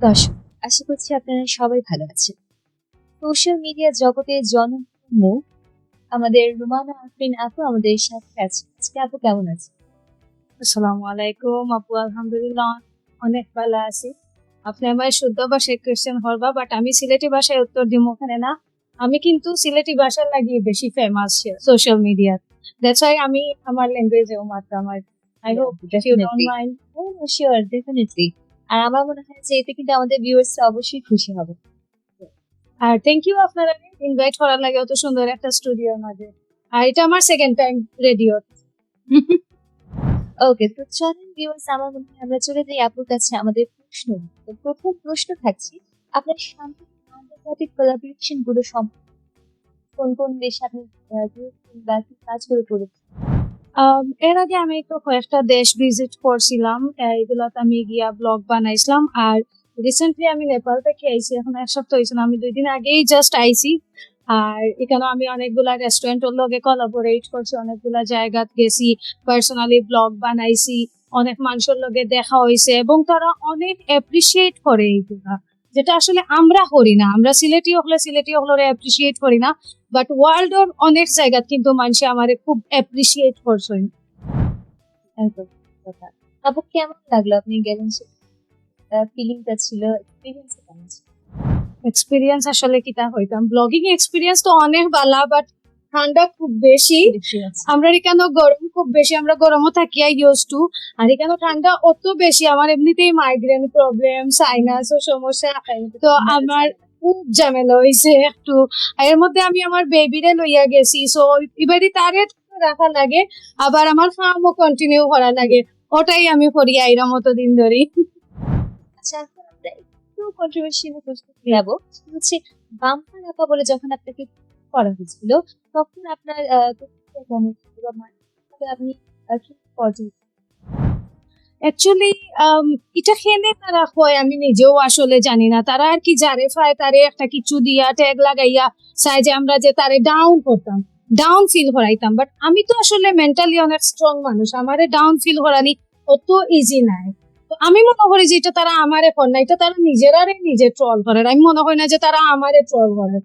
দর্শক আশা করছি আপনারা সবাই ভালো আছেন। সোশ্যাল মিডিয়া জগতে জনপ্রিয় আমাদের রুমানা আফরিন আপু আমাদের সাথে আছে আজকে আপু কেমন আছে আসসালামু আলাইকুম আপু আলহামদুলিল্লাহ অনেক ভালো আছি। আপনি আমার শুদ্ধ ভাষায় কোয়েশ্চেন করবা বাট আমি সিলেটি ভাষায় উত্তর দিব ওখানে না। আমি কিন্তু সিলেটি ভাষার লাগি বেশি famous social media that's why আমি আমার ল্যাঙ্গুয়েজেও মাত্রাম আর I hope you don't mind oh sure definitely আর আমার মনে হয় যে এতে কিন্তু আমাদের ভিউয়ার্সরা অবশ্যই খুশি হবে। আর থ্যাংক ইউ আপনারা ইনভাইট করার লাগে অত সুন্দর একটা স্টুডিওর মাঝে। আর এটা আমার সেকেন্ড টাইম রেডিও ওকে তো চলেন ভিউয়ার্স আমার মনে হয় আমরা চলে যাই আপুর কাছে আমাদের প্রশ্ন। তো প্রথম প্রশ্ন থাকছে আপনার সাম্প্রতিক আন্তর্জাতিক কোলাবোরেশনগুলো সম্পর্কে কোন কোন দেশে আপনি বা কি কাজ করে করেছেন? এর আগে আমি তো কয়েকটা দেশ ভিজিট করছিলাম। এগুলাতে আমি গিয়া ব্লগ বানাইছিলাম। আর রিসেন্টলি আমি নেপাল থেকে আইছি এখন এক সপ্তাহ হয়েছে না, আমি দুই দিন আগেই জাস্ট আইছি। আর এখানে আমি অনেকগুলা রেস্টুরেন্টের লগে কোলাবোরেট করছি অনেকগুলা জায়গাত গেছি পার্সোনালি ব্লগ বানাইছি অনেক মানুষের লগে দেখা হয়েছে এবং তারা অনেক অ্যাপ্রিসিয়েট করে এইগুলা। যেটা আসলে আমরা করি না। আমরা সিলেটি হলে সিলেটি হলে অ্যাপ্রিসিয়েট করি না। বাট ওয়ার্ল্ড অর অনেক জায়গা কিন্তু মানুষ আমারে খুব অ্যাপ্রিসিয়েট করছেন আপু, কেমন লাগল আপনি গেলেন ফিলিংটা ছিল এক্সপিরিয়েন্স এক্সপিরিয়েন্স আসলে কিটা হইতাম। ব্লগিং এক্সপিরিয়েন্স তো অনেক ভালো বাট ঠান্ডা খুব বেশি। আমরা এখানে গরম খুব বেশি? আমরা গরমও থাকিয়া ইউজ টু আর এখানে ঠান্ডা অত বেশি? আমার এমনিতেই মাইগ্রেন প্রবলেম সাইনাস ও সমস্যা। তো আমার খুব ঝামেলা হয়েছে একটু। এর মধ্যে আমি আমার বেবিরে লইয়া গেছি। সো এবারে তারে রাখা লাগে। আবার আমার ফার্মও কন্টিনিউ করা লাগে। ওটাই আমি করি আইরা মতো দিন ধরে। আচ্ছা একটু কন্ট্রোভার্সিয়াল প্রশ্ন যাব হচ্ছে বাম্পার আপা বলে যখন আপনাকে করা হয়েছিল। তখন আপনার আপনি অ্যাকচুয়ালি এটা খেলে তারা হয়, আমি নিজেও আসলে জানি না। তারা আর কি পায় তারে একটা কিছু দিয়া ট্যাগ লাগাইয়া চাই যে আমরা যে তারে ডাউন করতাম। ডাউন ফিল করাইতাম বাট আমি তো আসলে মেন্টালি অনেক স্ট্রং মানুষ। আমারে ডাউন ফিল করানি অত ইজি নাই। তো আমি মনে করি যে এটা তারা আমারে কর না, এটা তারা নিজেরারে নিজে ট্রল করে। আমি মনে করি না যে তারা আমারে ট্রল করে।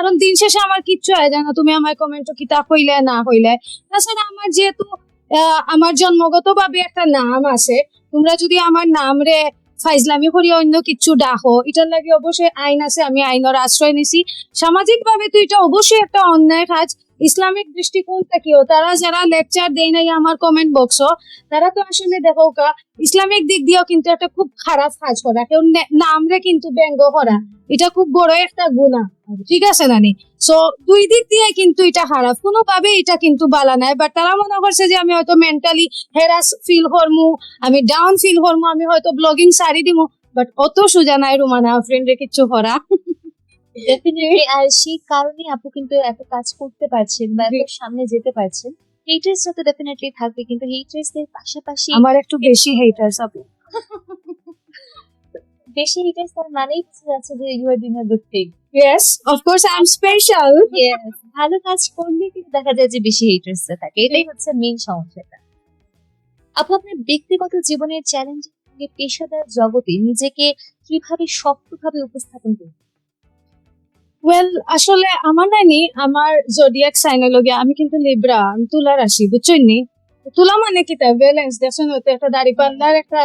কারণ দিন শেষে আমার কিচ্ছু হয় না। তুমি আমার কমেন্ট কিতা হইলে না হইলে তাছাড়া আমার যেহেতু আমার জন্মগত ভাবে একটা নাম আছে, তোমরা যদি আমার নাম রে ফাইজলামি করি অন্য কিছু ডাকো, এটার লাগে অবশ্যই আইন আছে, আমি আইনের আশ্রয় নিছি। সামাজিক ভাবে তো এটা অবশ্যই একটা অন্যায় কাজ। ইসলামিক দৃষ্টিকোণ থেকেও তারা যারা লেকচার দেয় নাই আমার কমেন্ট বক্স তারা তো আসলে দেখো ইসলামিক দিক দিয়েও কিন্তু একটা খুব খারাপ কাজ করা। কেউ নে- নাম রে কিন্তু ব্যঙ্গ করা, এটা খুব বড় একটা গুণা ঠিক আছে নানি? সো দুই দিক দিয়ে কিন্তু এটা খারাপ। কোনোভাবে এটা কিন্তু বালা নাই। বাট তারা মনে করছে যে আমি হয়তো মেন্টালি হেরাস ফিল করমু, আমি ডাউন ফিল করমু, আমি হয়তো ব্লগিং সারি দিমু। বাট অত সোজা নাই রুমানা ফ্রেন্ডে কিচ্ছু করা। ডেফিনেটলি আর সেই কারণে আপু কিন্তু এত কাজ করতে পারছেন বা এত সামনে যেতে পারছেন। হেটার্সরা তো ডেফিনেটলি থাকবে কিন্তু হেটার্সদের পাশাপাশি আমার একটু বেশি হেটার্স আপু। বেশি হেটার্স তার মানেই যাচ্ছে যে you are doing a good thing yes of course I am special ভালো কাজ করলে কিন্তু দেখা যায় যে বেশি হেটার্স থাকে। এটাই হচ্ছে মেইন সমস্যাটা। আপু আপনার ব্যক্তিগত জীবনের চ্যালেঞ্জ পেশাদার জগতে নিজেকে কীভাবে শক্তভাবে উপস্থাপন করবেন? ওয়েল আসলে আমার নানি আমার জোডিয়াক সাইনোলজি আমি কিন্তু লিব্রা আমি তুলা রাশি, বুঝছেন নি? তুলা মানে কি তাই ব্যালেন্স দেখছেন হয়তো একটা দাড়ি পাল্লার একটা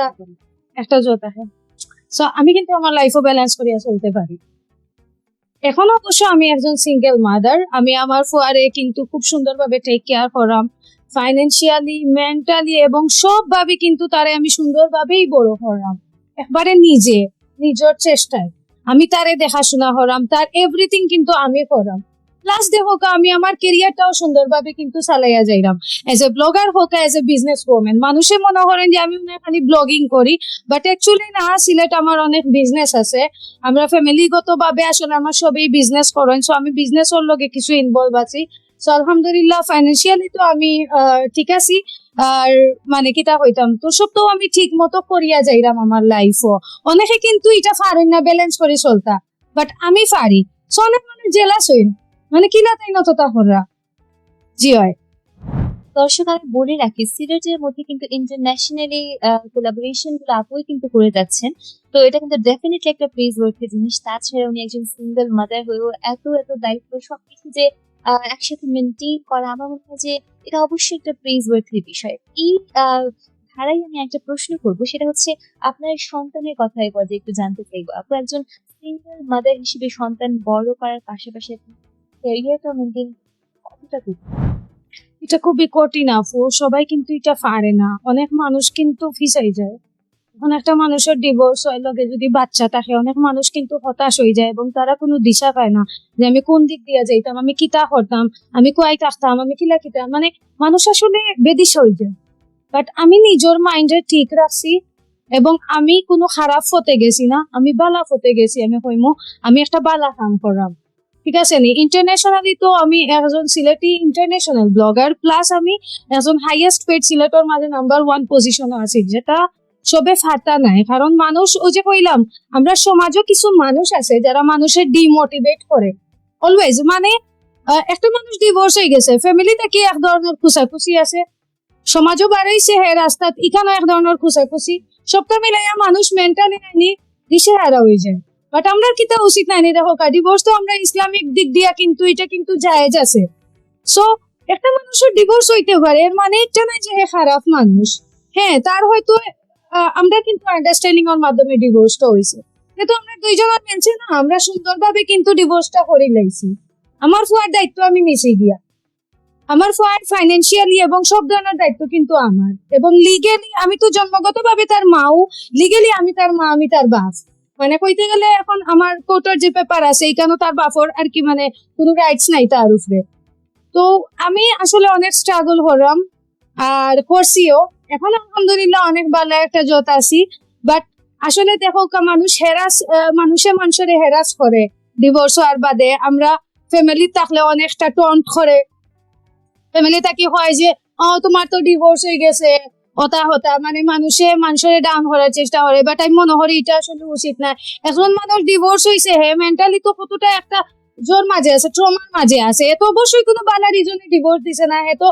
একটা জোত আছে সো আমি কিন্তু আমার লাইফও ব্যালেন্স করিয়া চলতে পারি। এখন অবশ্য আমি একজন সিঙ্গেল মাদার আমি আমার ফুয়ারে কিন্তু খুব সুন্দরভাবে টেক কেয়ার করাম। ফাইন্যান্সিয়ালি মেন্টালি এবং সবভাবে কিন্তু তারে আমি সুন্দরভাবেই বড় করাম। একবারে নিজে, নিজের চেষ্টায়। আমি তারে দেখাশোনা করাম, তার এভরিথিং কিন্তু আমি করাম। প্লাস দেখো আমি আমার কেরিয়ারটাও সুন্দরভাবে কিন্তু চালাইয়া যাইলাম এজ এ ব্লগার হোক এজ এ বিজনেস ওমেন মানুষে মনে করেন যে আমি খালি ব্লগিং করি বাট অ্যাকচুয়ালি না, সিলেট আমার অনেক বিজনেস আছে। আমরা ফ্যামিলিগত ভাবে আসলে আমার সবই বিজনেস করেন সো আমি বিজনেসের লগে কিছু ইনভলভ আছি। সো আলহামদুলিল্লাহ ফাইন্যান্সিয়ালি তো আমি ঠিক আছি। আর মানে কিতা হইতাম তো সব তো আমি ঠিক মতো করিয়া যাইলাম আমার লাইফও অনেকে কিন্তু এটা পারেন না ব্যালেন্স করে চলতা। বাট আমি পারি। অনেক মানে জেলাস হইন মানে কিলা তাই নত তা হরা জি হয়। দর্শক, আমি বলে রাখি, সিলেটের মধ্যে কিন্তু ইন্টারন্যাশনালি কোলাবোরেশনগুলো আপুই কিন্তু করে যাচ্ছেন। তো এটা কিন্তু ডেফিনেটলি একটা প্রেজ ওয়ার্থের জিনিস। তাছাড়া উনি একজন সিঙ্গেল মাদার হয়েও এত এত দায়িত্ব, সবকিছু যে একসাথে মেনটেন করা আমার মনে হয় যে এটা অবশ্যই একটা প্রেজ ওয়ার্থের বিষয়। এই ধারায় আমি একটা প্রশ্ন করব, সেটা হচ্ছে আপনার সন্তানের কথা এবার একটু জানতে চাইব। আপনি একজন সিঙ্গেল মাদার হিসেবে সন্তান বড় করার পাশাপাশি ক্যারিয়ারটা মেনটেন কতটা? এটা খুবই কঠিন, আপু। সবাই কিন্তু এটা পারে না। অনেক মানুষ কিন্তু ফিসাই যায়। একটা মানুষের ডিভোর্স হয়, লগে যদি বাচ্চা থাকে, অনেক মানুষ কিন্তু হতাশ হয়ে যায় এবং তারা কোনো দিশা পায় না যে আমি কোন দিক দিয়ে যাইতাম, আমি কিতা করতাম, আমি কোয়াই থাকতাম, আমি কিলা কিতাম মানে মানুষ আসলে বেদিশ হয়ে যায়। বাট আমি নিজের মাইন্ডে ঠিক রাখছি এবং আমি কোনো খারাপ ফতে গেছি না, আমি বালা ফতে গেছি, আমি কইমো, আমি একটা বালা কাম করলাম ঠিক আছে নি? ইন্টারন্যাশনালি তো আমি একজন সিলেটি ইন্টারন্যাশনাল ব্লগার প্লাস আমি একজন হাইয়েস্ট পেড সিলেটর মাঝে নাম্বার ওয়ান পজিশনও আছি, যেটা সবে ফাটা নাই। কারণ মানুষ, ওই যে কইলাম, আমরা সমাজও কিছু মানুষ আছে যারা মানুষের ডিমোটিভেট করে। অলওয়েজ মানে একটা মানুষ ডিভোর্স হয়ে গেছে ফ্যামিলি থেকে এক ধরনের খুশাখুশি আছে, সমাজও বাড়াইছে, হে রাস্তাত, এখানেও এক ধরনের খুশাখুশি সবটা মিলাইয়া মানুষ মেন্টালি নাইনি দিশেহারা হয়ে যায়। বাট আমরা কিতা উচিত নাইনি দেখো ডিভোর্স তো আমরা ইসলামিক দিক দিয়া কিন্তু, এটা কিন্তু জায়েজ আছে। সো একটা মানুষের ডিভোর্স হইতে পারে, এর মানে এটা না যে হে খারাপ মানুষ। হ্যাঁ তার হয়তো আমরা কিন্তু আন্ডারস্ট্যান্ডিং এর মাধ্যমে ডিভোর্সটা হয়েছে। কিন্তু আমরা দুইজনের মেনছে না, আমরা সুন্দরভাবে কিন্তু ডিভোর্সটা করে লাইছি। আমার ফুয়ার দায়িত্ব আমি নিচে গিয়া। আমার ফুয়ার ফাইন্যান্সিয়ালি এবং সব ধরনের দায়িত্ব কিন্তু আমার। এবং লিগেলি আমি তো জন্মগতভাবে তার মাও লিগেলি আমি তার মা, আমি তার বাপ। মানে কইতে গেলে এখন আমার কোর্টের যে পেপার আছে এইখানে তার বাপর আর কি মানে কোনো রাইটস নাই তার উপরে। তো আমি আসলে অনেক স্ট্রাগল করলাম আর করছিও। এখন আলহামদুলিল্লাহ অনেক ভালো একটা জত আছি। বাট আসলে দেখো মানুষ হেরাস মানুষে মানুষের হেরাস করে। ডিভোর্স হওয়ার বাদে আমরা ফ্যামিলি থাকলে অনেকটা টন্ট করে। ফ্যামিলি থাকি হয় যে ও তোমার তো ডিভোর্স হয়ে গেছে। হতা হতা। মানে মানুষে মানুষের ডাউন করার চেষ্টা করে। বাট আমি মনে করি এটা আসলে উচিত না। এখন মানুষ ডিভোর্স হয়েছে হে মেন্টালি তো কতটা একটা জোর মাঝে আছে ট্রমার মাঝে আছে। এ তো অবশ্যই কোনো বালা রিজনে ডিভোর্স দিছে না। এ তো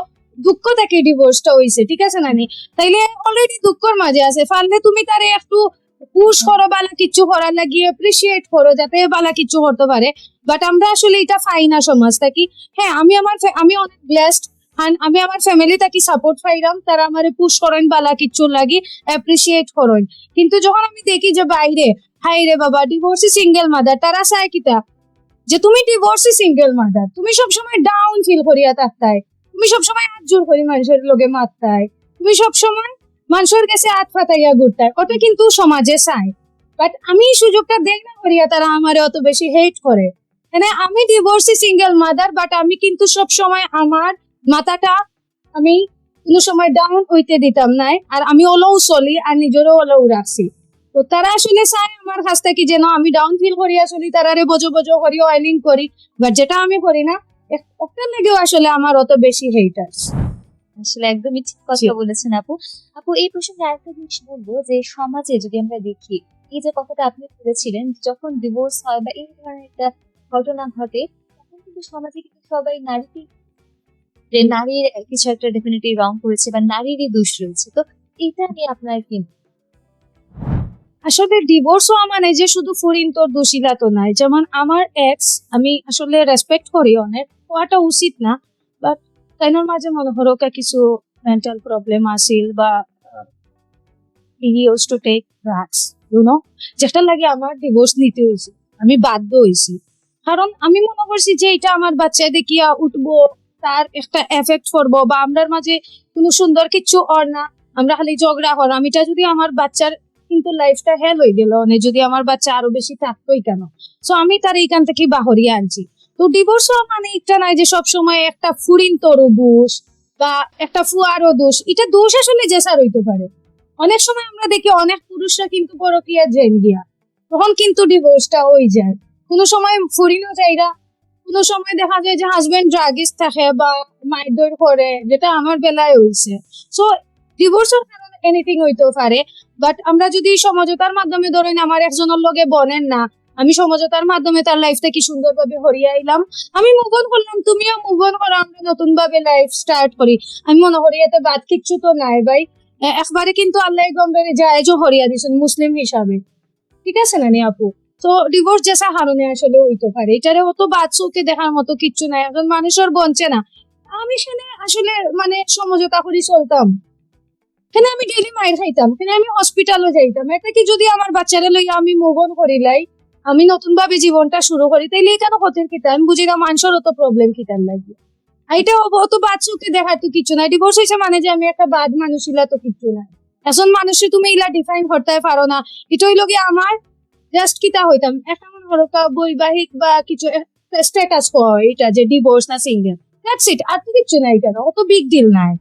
দুঃখ থেকে ডিভোর্সটা হইছে, ঠিক আছে না নি তাইলে অলরেডি দুঃখর মাঝে আছে। পারলে তুমি তারে একটু পুশ করো, বালা কিচ্ছু করার লাগিয়ে এপ্রিসিয়েট করো, যাতে বালা কিচ্ছু করতে পারে। বাট আমরা আসলে এটা পাই না সমাজ থাকি। হ্যাঁ আমি আমার আমি অনেক ব্লেসড আমি আমার ফ্যামিলি থাকি সাপোর্ট পাইলাম তারা আমারে পুশ করেন, বালা কিচ্ছু লাগি অ্যাপ্রিসিয়েট করেন। কিন্তু যখন আমি দেখি যে বাইরে, হাই রে বাবা ডিভোর্সি সিঙ্গেল মাদার তারা চায় কিতা? যে তুমি ডিভোর্সি সিঙ্গেল মাদার তুমি সবসময় ডাউন ফিল করিয়া থাকতাই তুমি সবসময় হাত জোর করি মানুষের লোকে মারতাই তুমি সবসময় মানুষের কাছে হাত ফাতাইয়া ঘুরতাই ওটা কিন্তু সমাজে চায় বাট আমি সুযোগটা দেই না করিয়া তারা আমারে অত বেশি হেট করে। মানে আমি ডিভোর্সি সিঙ্গেল মাদার বাট আমি কিন্তু সব সময় আমার মাথাটা আমি কোনো সময় ডাউন হইতে দিতাম নাই। আর আমি ওলাও চলি আর নিজেরও ওলাও রাখছি। তো তারা আসলে চায় আমার কাছ থেকে যেন আমি ডাউন ফিল করিয়া চলি, তারারে বজো বজো করি অয়েলিং করি। বাট যেটা আমি করি না ওটার লেগেও আসলে আমার অত বেশি হেটার্স আসলে একদমই ঠিক কথা বলেছেন আপু। আপু এই প্রসঙ্গে আরেকটা জিনিস বলব যে সমাজে যদি আমরা দেখি এই যে কথাটা আপনি বলেছিলেন যখন ডিভোর্স হয় বা এই ধরনের একটা ঘটনা ঘটে তখন কিন্তু সমাজে কিন্তু সবাই নারীকে যে নারীর কিছু একটা ডেফিনেটলি রং করেছে বা নারীরই দোষ রয়েছে। তো এটা নিয়ে আপনার কি আসলে ডিভোর্স হওয়া মানে যে শুধু ফরিন তোর দোষিলা তো নাই। যেমন আমার এক্স আমি আসলে রেসপেক্ট করি অনেক, হওয়াটা উচিত না বাট তাইনোর মাঝে মনে কা কিছু মেন্টাল প্রবলেম আসিল বা he use to take drugs you know যেটা লাগে আমার ডিভোর্স নিতে হয়েছে, আমি বাধ্য হয়েছি। কারণ আমি মনে করছি যে এটা আমার বাচ্চা দেখিয়া উঠবো, তার একটা এফেক্ট করব, বা আমরার মাঝে কোনো সুন্দর কিছু অর না, আমরা খালি ঝগড়া কর আমিটা যদি আমার বাচ্চার কিন্তু লাইফটা হেল হয়ে গেল। মানে যদি আমার বাচ্চা আরও বেশি থাকতোই কেন? সো আমি তার এইখান থেকে বাহরিয়ে আনছি। তো ডিভোর্স মানে একটা নাই যে সব সময় একটা ফুরিন তরু দোষ বা একটা ফুয়ারও দোষ। এটা দোষ আসলে জেসার হইতে পারে। অনেক সময় আমরা দেখি অনেক পুরুষরা কিন্তু পরকিয়া জেল গিয়া। তখন কিন্তু ডিভোর্সটা হয়ে যায়। কোনো সময় ফুরিনও যাইরা কোনো সময় দেখা যায় যে হাজবেন্ড ড্রাগিস থাকে বা মারধর করে, যেটা আমার বেলায় হয়েছে সো ডিভোর্সের কারণে এনিথিং হইতেও পারে। বাট আমরা যদি সমঝোতার মাধ্যমে ধরেন আমার একজনের লগে বনেন না, আমি সমঝোতার মাধ্যমে তার লাইফটা কি সুন্দরভাবে হরিয়ে আইলাম? আমি মুভ অন করলাম, তুমিও মুভ অন করো, আমরা নতুন ভাবে লাইফ স্টার্ট করি। আমি মনে করি এতে বাদ কিচ্ছু তো নাই ভাই। একবারে কিন্তু আল্লাহ গম্বের জায়েজও হরিয়া দিয়েছেন মুসলিম হিসাবে। ঠিক আছে না নি আপু? তো ডিভোর্স যেসা হারণে আসলে হইতে পারে, এটারে অত বাদ দেখার মতো কিচ্ছু নাই এখন মানুষের বঞ্চে না। আমি সেখানে আসলে মানে সমঝোতা করে চলতাম। এখানে আমি ডেইলি মায়ের খাইতাম? এখানে আমি হসপিটালও যাইতাম? এটা কি যদি আমার বাচ্চারা লইয়া আমি মুভ করি লাই, আমি নতুন ভাবে জীবনটা শুরু করি, তাইলে কেন হতের কিতা? আমি বুঝি না মানুষের অত প্রবলেম কিতার লাগে। এটা অত বাদ চোখে দেখার তো কিছু নাই। ডিভোর্স হয়েছে মানে যে আমি একটা বাদ মানুষ ইলা তো কিছু নাই। এখন মানুষে তুমি ইলা ডিফাইন করতে পারো না। এটা হইল গিয়ে আমার জাস্ট কিতা হইতাম? একটা মনে বৈবাহিক বা কিছু স্ট্যাটাস কয় এটা যে ডিভোর্স না সিঙ্গেল দ্যাটস ইট আর তো কিছু নাই কেন? অত বিগ ডিল নাই।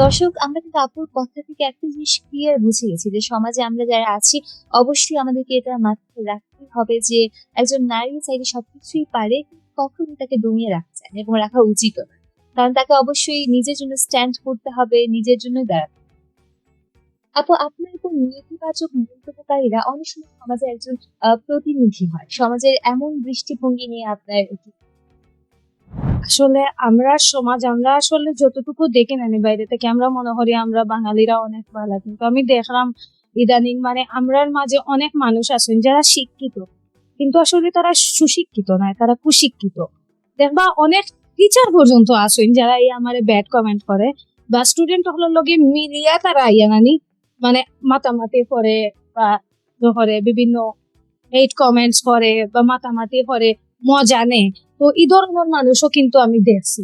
দর্শক, আমরা কিন্তু আপুর কথা থেকে একটা জিনিস ক্লিয়ার বুঝে গেছি যে সমাজে আমরা যারা আছি, অবশ্যই আমাদেরকে এটা মাথায় রাখতে হবে যে একজন নারী চাইলে সবকিছুই পারে কখনোই তাকে দমিয়ে রাখা যায় এবং রাখা উচিত কারণ তাকে অবশ্যই নিজের জন্য স্ট্যান্ড করতে হবে, নিজের জন্য দাঁড়াতে আপু, আপনার উপর নেতিবাচক মন্তব্যকারীরা অনেক সময় সমাজের একজন প্রতিনিধি হয়। সমাজের এমন দৃষ্টিভঙ্গি নিয়ে আপনার আসলে আমরা সমাজ, আমরা আসলে যতটুকু দেখে নেনি বাইরে থেকে আমরা মনে করি আমরা বাঙালিরা অনেক ভালো। কিন্তু আমি দেখলাম ইদানিং মানে আমরার মাঝে অনেক মানুষ আছেন যারা শিক্ষিত, কিন্তু আসলে তারা সুশিক্ষিত নয়, তারা কুশিক্ষিত। দেখবা অনেক টিচার পর্যন্ত আছেন যারা এই আমারে ব্যাড কমেন্ট করে, বা স্টুডেন্ট হলো লগে মিলিয়া তারা ইয়া নানি মানে মাতামাতি করে, বা করে বিভিন্ন হেট কমেন্টস করে, বা মাতামাতি করে, মজা নেয়। তো এই ধরনের মানুষও কিন্তু আমি দেখছি।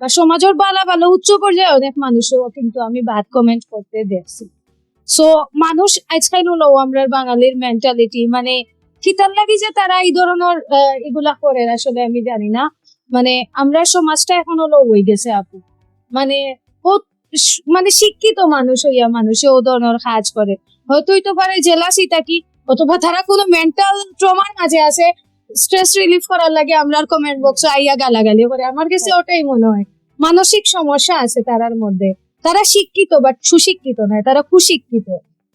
বা সমাজের বালা ভালো উচ্চ পর্যায়ে অনেক মানুষও কিন্তু আমি বাদ কমেন্ট করতে দেখছি। সো মানুষ আজকাল হলো আমরা বাঙালির মেন্টালিটি মানে খিতার লাগি যে তারা এই ধরনের এগুলা করে, আসলে আমি জানি না। মানে আমরা সমাজটা এখন হলো হয়ে গেছে আপু। মানে মানে শিক্ষিত মানুষ হইয়া মানুষে ও ধরনের কাজ করে। হয়তো হইতে পারে জেলাসি থাকি, অথবা তারা কোনো মেন্টাল ট্রমার মাঝে আছে স্ট্রেস রিলিফ করার লাগে আমরা কমেন্ট বক্সে আইয়া গালাগালি করে। আমার কাছে ওটাই মনে হয়। মানসিক সমস্যা আছে তারার মধ্যে। তারা শিক্ষিত বাট সুশিক্ষিত নয়, তারা কুশিক্ষিত।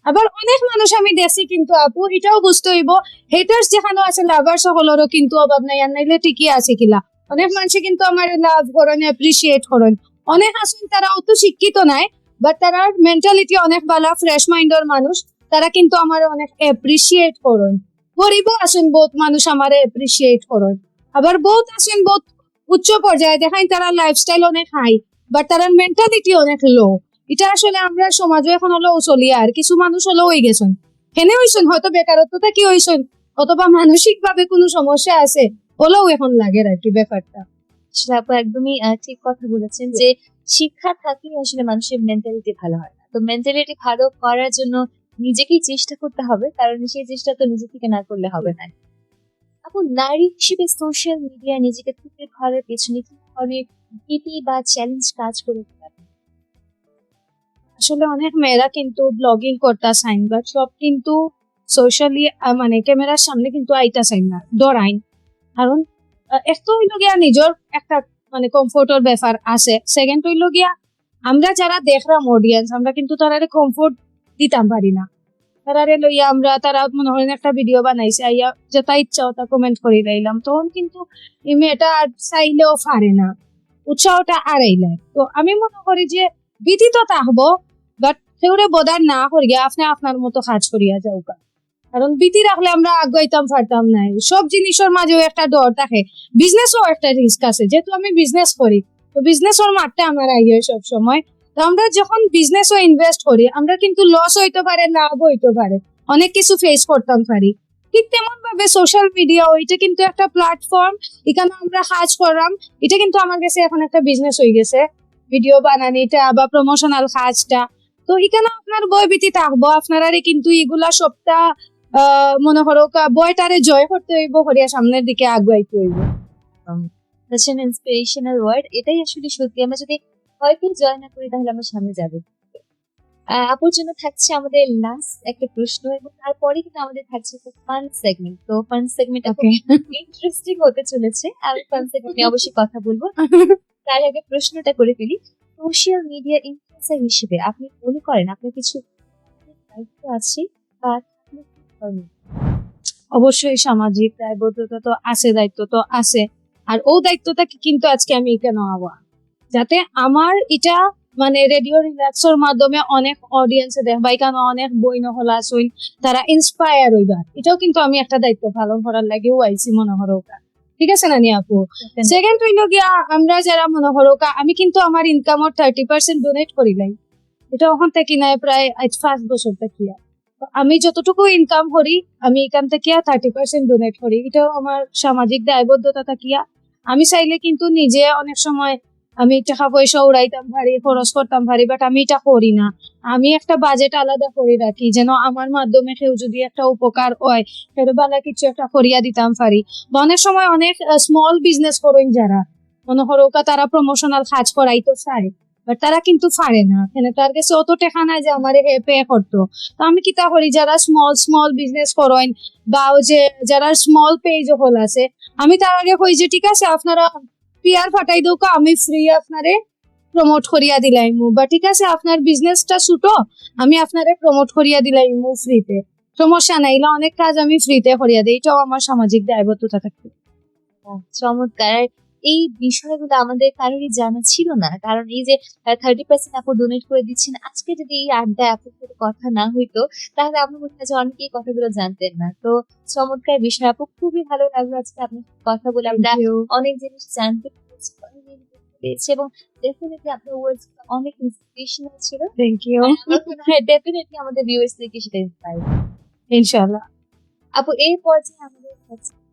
আবার অনেক মানুষ আমি দেখছি কিন্তু আপু, এটাও বুঝতে হইব হেটার্স যেখানে আছে লাভার সকলেরও কিন্তু অভাব নাই, আর নাইলে ঠিকই আছে কিলা। অনেক মানুষে কিন্তু আমার লাভ করেন অ্যাপ্রিসিয়েট করেন। অনেক আছেন, তারা অত শিক্ষিত নাই বাট তারা মেন্টালিটি অনেক ভালো ফ্রেশ মাইন্ডের মানুষ। তারা কিন্তু আমার অনেক অ্যাপ্রিসিয়েট করেন। গরিবও আছেন বহুত, মানুষ আমার এপ্রিসিয়েট করেন। আবার বহুত আছেন বহুত উচ্চ পর্যায়ে, দেখাই তারা লাইফস্টাইল অনেক হাই বাট তারা মেন্টালিটি অনেক লো এটা আসলে আমরা সমাজে এখন হলো চলি আর কিছু মানুষ হলো হয়ে গেছেন। হেনে হইছেন, হয়তো বেকারত্বটা কি হইছেন, অথবা মানসিক ভাবে কোনো সমস্যা আছে, হলেও এখন লাগে আর কি ব্যাপারটা। আপু একদমই ঠিক কথা বলেছেন যে শিক্ষা থাকলে আসলে মানুষের মেন্টালিটি ভালো হয় না। তো মেন্টালিটি ভালো করার জন্য নিজেকেই চেষ্টা করতে হবে, কারণ সেই চেষ্টা তো নিজে থেকে না করলে হবে না। আপু নারী হিসেবে সোশ্যাল মিডিয়া নিজেকে তুলে ধরার পেছনে কি ধরনের ভীতি বা চ্যালেঞ্জ কাজ করে? আসলে অনেক মেয়েরা কিন্তু ব্লগিং করতে চাইন বা সব কিন্তু সোশ্যালি মানে ক্যামেরার সামনে কিন্তু আইতা চাইন না ডরাইন কারণ এক তো হইল গিয়া নিজের একটা মানে কমফোর্টের ব্যাপার আছে। সেকেন্ড হইল গিয়া আমরা যারা দেখলাম অডিয়েন্স আমরা কিন্তু তারারে কমফোর্ট দিতাম পারি না। তারারে লইয়া আমরা, তারা মনে করেন একটা ভিডিও বানাইছে, আইয়া যেটা ইচ্ছা ওটা কমেন্ট করে লাইলাম। তখন কিন্তু এই মেয়েটা আর চাইলেও পারে না। উৎসাহটা আড়াইলাই তো আমি মনে করি যে ভীতি তো থাকব বাট সেগুলো বোধার না করিয়া আপনি আপনার মতো কাজ করিয়া যাও কা। কারণ ভীতি রাখলে আমরা আগাইতাম, পারতাম নাই সব জিনিসের মাঝেও একটা ডর থাকে। বিজনেসও একটা রিস্ক আছে। যেহেতু আমি বিজনেস করি, তো বিজনেসের মাঠটা আমার আইয়ে সব সময় তো আমরা যখন বিজনেসও ইনভেস্ট করি আমরা কিন্তু লস হইতে পারে লাভ হইতে পারে। অনেক কিছু ফেস করতাম পারি। ঠিক তেমন ভাবে সোশ্যাল মিডিয়া ওইটা কিন্তু একটা প্ল্যাটফর্ম এখানে আমরা কাজ করলাম এটা কিন্তু আমার কাছে এখন একটা বিজনেস হয়ে গেছে। ভিডিও বানানিটা বা প্রমোশনাল কাজটা। তো এখানে আপনার বই ভীতি থাকব আপনারা কিন্তু এগুলা আহ, মনে করো বইটারে জয় করতে হইব করিয়া সামনের দিকে আগুয়াইতে হইব। An inspirational word এটাই আসলে সত্যি। আমরা যদি ভয়কে জয় না করি তাহলে আমরা সামনে যাব আপুর জন্য থাকছে আমাদের লাস্ট একটা প্রশ্ন এবং তারপরে কিন্তু আমাদের থাকছে ফান সেগমেন্ট তো ফান সেগমেন্ট ইন্টারেস্টিং হতে চলেছে আমি ফান সেগমেন্ট অবশ্যই কথা বলব। তার আগে প্রশ্নটা করে ফেলি। সোশ্যাল মিডিয়া ইনফ্লুয়েন্সার হিসেবে আপনি মনে করেন আপনার কিছু দায়িত্ব আছে বা অবশ্যই সামাজিক দায়বদ্ধতা তো আছে দায়িত্ব তো আছে। আর ও দায়িত্বটা কি- কিন্তু আজকে আমি কেন হওয়া যাতে আমার এটা মানে রেডিও রিল্যাক্সের মাধ্যমে অনেক অডিয়েন্সে দেখ বা এখানে অনেক বই নহলা আসইন তারা ইন্সপায়ার হইবা। এটাও কিন্তু আমি একটা দায়িত্ব পালন করার লাগেও আইছি মনে হরো ঠিক আছে না নি আপু? সেকেন্ড হইল গিয়া আমরা যারা মনে করো কা- আমি কিন্তু আমার ইনকামর থার্টি পার্সেন্ট ডোনেট করি নাই। এটা ওখান থেকে নাই প্রায় আজ পাঁচ বছর থেকে। আমি যতটুকু ইনকাম করি আমি এখান থেকে থার্টি পার্সেন্ট ডোনেট করি। এটাও আমার সামাজিক দায়বদ্ধতা থাকিয়া। আমি চাইলে কিন্তু নিজে অনেক সময় আমি টাকা পয়সা উড়াইতাম ভারী, খরচ করতাম ভারী বাট আমি এটা করি না। আমি একটা বাজেট আলাদা করে রাখি, যেন আমার মাধ্যমে কেউ যদি একটা উপকার হয় সেটা বেলা কিছু একটা করিয়া দিতাম পারি বা অনেক সময় অনেক স্মল বিজনেস করেন যারা। মনে করো কা তারা প্রমোশনাল কাজ করাই তো চায় বাট তারা কিন্তু পারে না। এখানে তার কাছে অত টাকা নাই যে আমার পে করতো। তো আমি কিতা করি, যারা স্মল স্মল বিজনেস করেন, বা যে, যারা স্মল পেজ হল আছে, আমি তার আগে কই যে, ঠিক আছে, আপনারা পিয়ার ফাটাই দৌকা আমি ফ্রি আপনারে প্রমোট করিয়া দিলাইমু। বা ঠিক আছে আপনার বিজনেসটা ছুটো আমি আপনারে প্রমোট করিয়া দিলাইমু ফ্রিতে সমস্যা নাই অনেক কাজ আমি ফ্রিতে করিয়া দিই এটাও আমার সামাজিক দায়বদ্ধতা থাকে বাহ, চমৎকার। এই বিষয়গুলো আমাদের কারোরই জানা ছিল না। কারণ এই যে থার্টি পার্সেন্ট আপু ডোনেট করে দিচ্ছেন আজকে যদি এই আড্ডায় আপুর সাথে কথা না হইতো তাহলে আমার মনে হয় যে অনেকেই এই কথাগুলো জানতেন না। তো চমৎকার বিষয় আপু খুবই ভালো লাগল আজকে আপনার কথা বলে। আমরা অনেক জিনিস জানতে পেরেছি এবং ডেফিনেটলি আপনার ওয়ার্ডস অনেক ইন্সপিরেশনাল ছিল। থ্যাংক ইউ ডেফিনেটলি আমাদের ভিউয়ার্স থেকে সেটা ইন্সপায়ার ইনশাল্লাহ আপু এই পর্যায়ে আমাদের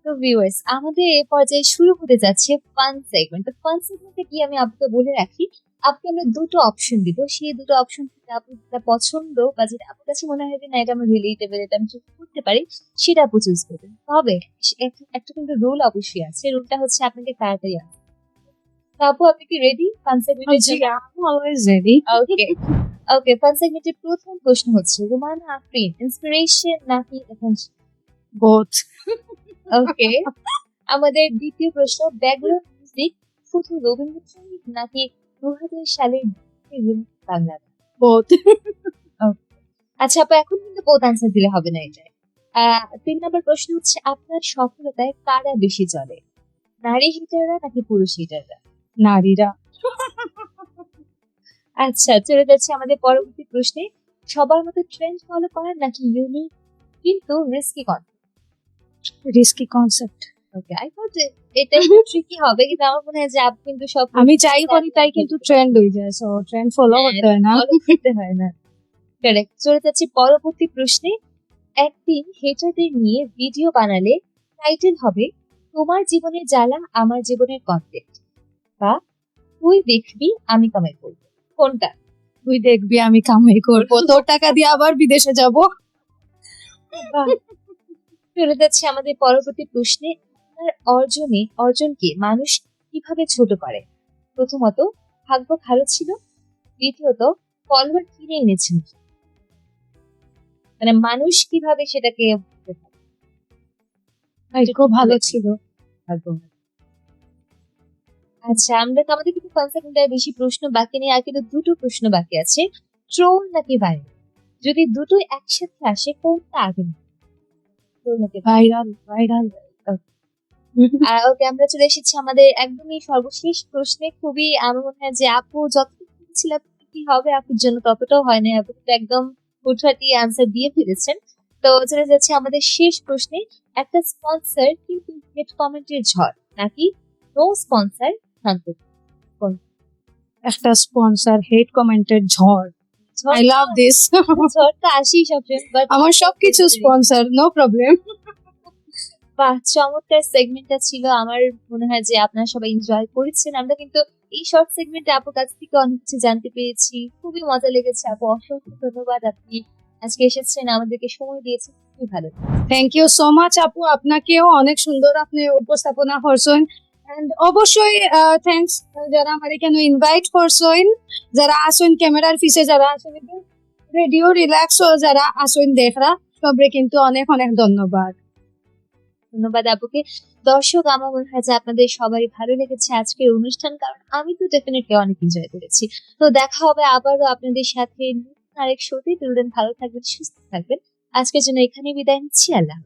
তো ভিউয়ার্স আমাদের এই পর্যায়ে শুরু হতে যাচ্ছে ফান সেগমেন্ট তো ফান সেগমেন্টে কি আমি আপনাকে বলে রাখি আপনাকে আমরা দুটো অপশন দিব। সেই দুটো অপশন থেকে আপনি যেটা পছন্দ বা যেটা আপনার কাছে মনে হয় যে না এটা আমার রিলেটেবল এটা আমি চুজ করতে পারি সেটা আপু চুজ করবেন। তবে একটা কিন্তু রুল অবশ্যই আছে। রুলটা হচ্ছে আপনাকে তাড়াতাড়ি হবে। আপু আপনি কি রেডি ফান সেগমেন্টের জন্য? Always ready okay okay fun সেগমেন্টের প্রথম প্রশ্ন হচ্ছে রুমানা আফরিন ইন্সপিরেশন নাকি attention? বোথ ওকে আমাদের দ্বিতীয় প্রশ্ন ব্যাকগ্রাউন্ড মিউজিক শুধু রবীন্দ্রসঙ্গীত নাকি দু হাজার সালের বাংলা? আচ্ছা আপু এখন কিন্তু বোধ আনসার দিলে হবে না আহ, তিন নম্বর প্রশ্ন হচ্ছে আপনার সফলতায় কারা বেশি চলে? নারী হিটাররা নাকি পুরুষ হিটাররা? নারীরা। আচ্ছা চলে যাচ্ছে আমাদের পরবর্তী প্রশ্নে। সবার মতো ট্রেন্ড ফলো করার নাকি ইউনিক কিন্তু রিস্কি কন রিস্কি কনসেপ্ট আই থট এটা একটু ট্রিকি হবে কিন্তু আমার মনে হয় যে আপনি কিন্তু সব আমি চাই করি তাই কিন্তু ট্রেন্ড হয়ে যায় সো ট্রেন্ড ফলো করতে হয় না করতে হয় না। কারেক্ট চলে যাচ্ছে পরবর্তী প্রশ্নে। একদিন হেটারদের নিয়ে ভিডিও বানালে টাইটেল হবে তোমার জীবনের জ্বালা আমার জীবনের কন্টেন্ট বা তুই দেখবি আমি কামাই করব। কোনটা? তুই দেখবি আমি কামাই করব। তোর টাকা দিয়ে আবার বিদেশে যাব। চলে যাচ্ছে আমাদের পরবর্তী প্রশ্নে আপনার অর্জনে অর্জনকে মানুষ কীভাবে ছোট করে? প্রথমত ভাগ্য ভালো ছিল। দ্বিতীয়ত ফলোয়ার কিনে এনেছেন মানে মানুষ কীভাবে সেটাকে? ভাগ্য ভালো ছিল। ভাগ্য আচ্ছা আমরা তো আমাদের কিন্তু পাঁচ সেকেন্ডের বেশি প্রশ্ন বাকি নেই আর কিন্তু দুটো প্রশ্ন বাকি আছে। ট্রোল নাকি ভাইরাল যদি দুটোই একসাথে আসে কোনটা আগে নাকি ভাইরাল ভাইরাল। আর ওকে আমরা চলে এসেছি আমাদের একদমই সর্বশেষ প্রশ্নে। খুবই আমার মনে হয় যে আপু যতটুকু ছিল কি হবে আপুর জন্য ততটাও হয় না আপু একদম হুটহাটি আনসার দিয়ে ফেলেছেন। তো চলে যাচ্ছে আমাদের শেষ প্রশ্নে। একটা স্পন্সর কিন্তু হেড কমেন্টের ঝড় নাকি? নো স্পন্সর শান্ত একটা স্পন্সর হেড কমেন্টের ঝড়। তো আসেই সবসময় আমার সবকিছু স্পন্সর নো প্রবলেম বাহ চমৎকার সেগমেন্টটা ছিল। আমার মনে হয় যে আপনারা সবাই এনজয় করেছেন। আমরা কিন্তু এই শর্ট সেগমেন্টে আপুর কাছ থেকে অনেক কিছু জানতে পেরেছি। খুবই মজা লেগেছে। আপু অসংখ্য ধন্যবাদ। আপনি আজকে এসেছেন আমাদেরকে সময় দিয়েছেন। খুবই ভালো থ্যাংক ইউ সো মাচ আপু। আপনাকেও অনেক সুন্দর আপনি উপস্থাপনা করছেন। এন্ড অবশ্যই থ্যাংকস যারা আমার এখানে ইনভাইট করছেন যারা আসেন ক্যামেরার পিছে যারা আসেন রেডিও রিল্যাক্স যারা আসেন দেখরা, সবরে কিন্তু অনেক অনেক ধন্যবাদ। ধন্যবাদ আপুকে। দর্শক, আমার মনে হয় যে আপনাদের সবারই ভালো লেগেছে আজকের অনুষ্ঠান, কারণ আমি তো ডেফিনেটলি অনেক এনজয় করেছি। তো দেখা হবে আবারও আপনাদের সাথে আরেক শোতে তুলবেন ভালো থাকবেন, সুস্থ থাকবেন। আজকের জন্য এখানে বিদায় নিচ্ছি। আল্লাহ।